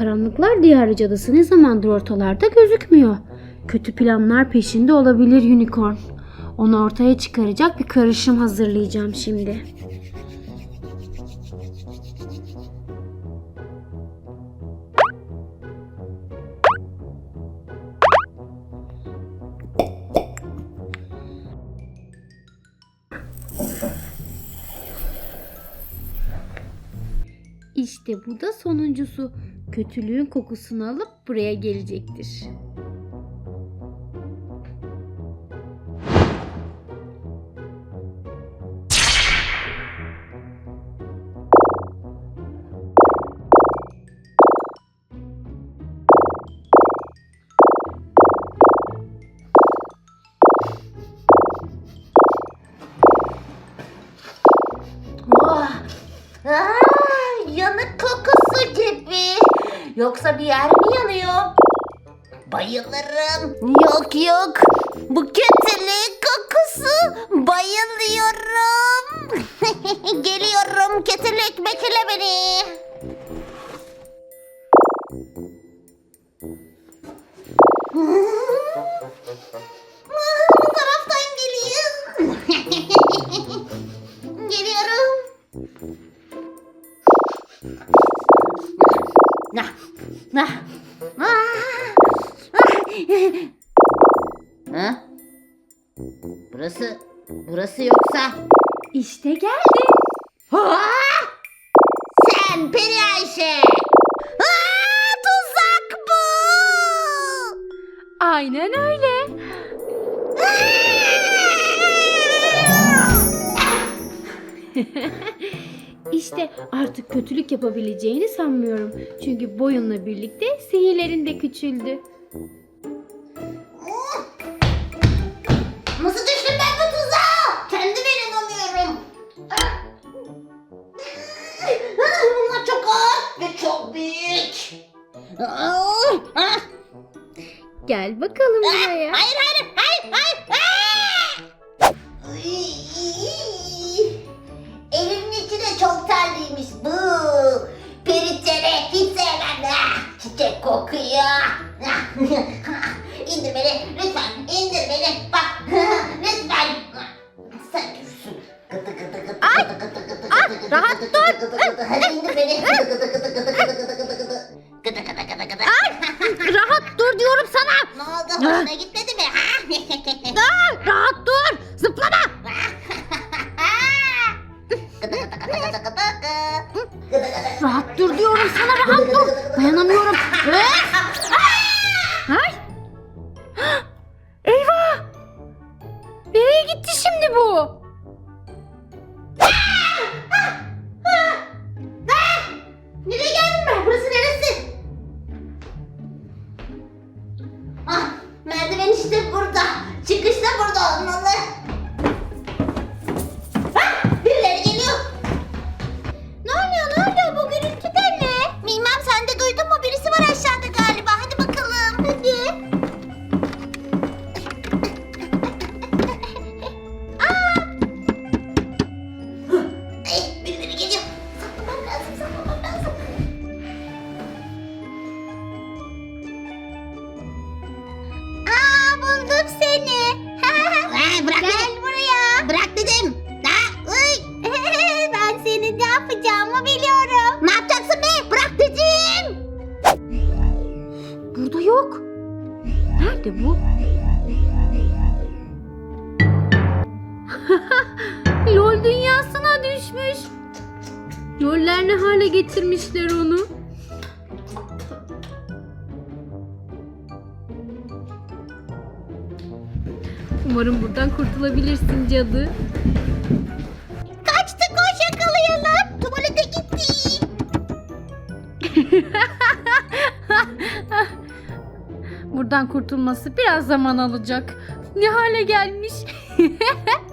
Karanlıklar Diyarı Cadısı ne zamandır ortalarda gözükmüyor. Kötü planlar peşinde olabilir Unicorn. Onu ortaya çıkaracak bir karışım hazırlayacağım şimdi. İşte bu da sonuncusu. Kötülüğün kokusunu alıp buraya gelecektir. Oh. Gibi. Yoksa bir yer mi yanıyor? Bayılırım. Yok yok. Bu kötülük kokusu. Bayılıyorum. Geliyorum kötülük bekle beni. Bu taraftan geliyor. Geliyorum. Nah, nah, ah, ah. Ha? Burası, burası yoksa... İşte geldi. Aa! Sen Peri Ayşe! Aa, tuzak bu! Aynen öyle. İşte artık kötülük yapabileceğini sanmıyorum. Çünkü boyunla birlikte sihirlerin de küçüldü. Nasıl düştüm ben bu tuzağa? Kendime inanamıyorum. Bunlar çok ağır ve çok büyük. Gel bakalım Hayır buraya. hayır hayır hayır. Kokuyor. Ah, İndir beni lütfen indir beni. Bak lütfen. Sen düşsün. Gıdı gıdı gıdı gıdı gıdı gıdı gıdı rahat gıdı gıdı gıdı gıdı. Hadi indir beni. Gıdı gıdı gıdı gıdı gıdı gıdı gıdı gıdı. Gıdı gıdı gıdı gıdı. Rahat dur diyorum sana. Ne oldu? Hoşuna gitmedi mi? Rahat dur. Zıplama. Rahat dur diyorum sana rahat dur. Dayanamıyorum. Işte burada. Buldum seni. bırak Gel buraya. Bırak dedim. Da, uy. ben senin ne yapacağımı biliyorum. Ne yapacaksın be? Bırak dedim. Burada yok. Nerede bu? Lol dünyasına düşmüş. Loller ne hale getirmişler onu. Umarım buradan kurtulabilirsin cadı. Kaçtı koş yakalayalım. Tuvalete gitti. Buradan kurtulması biraz zaman alacak. Ne hale gelmiş?